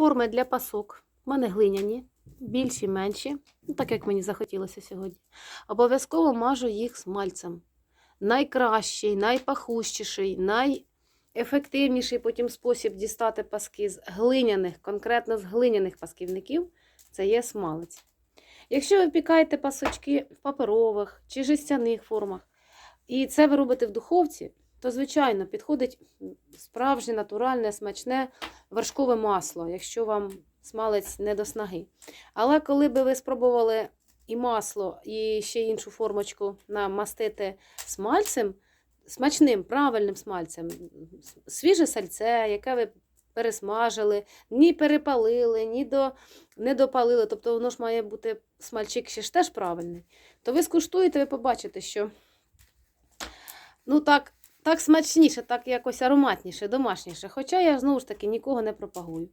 форми для пасок. У мене глиняні, більші, менші, ну, так як мені захотілося сьогодні. Обов'язково мажу їх смальцем. Найкращий, найпахущіший, найефективніший потім спосіб дістати паски з глиняних, конкретно з глиняних пасківників, це є смалець. Якщо ви пікаєте пасочки в паперових чи жестяних формах, і це ви робите в духовці, то, звичайно, підходить справжнє, натуральне, смачне вершкове масло, якщо вам смалець не до снаги. Але коли би ви спробували і масло, і ще іншу формочку намастити смальцем, смачним, правильним смальцем, свіже сальце, яке ви пересмажили, ні перепалили, ні до, не допалили, тобто воно ж має бути смальчик ще ж теж правильний, то ви скуштуєте, ви побачите, що ну так, так смачніше, так якось ароматніше, домашніше. Хоча я знову ж таки нікого не пропагую.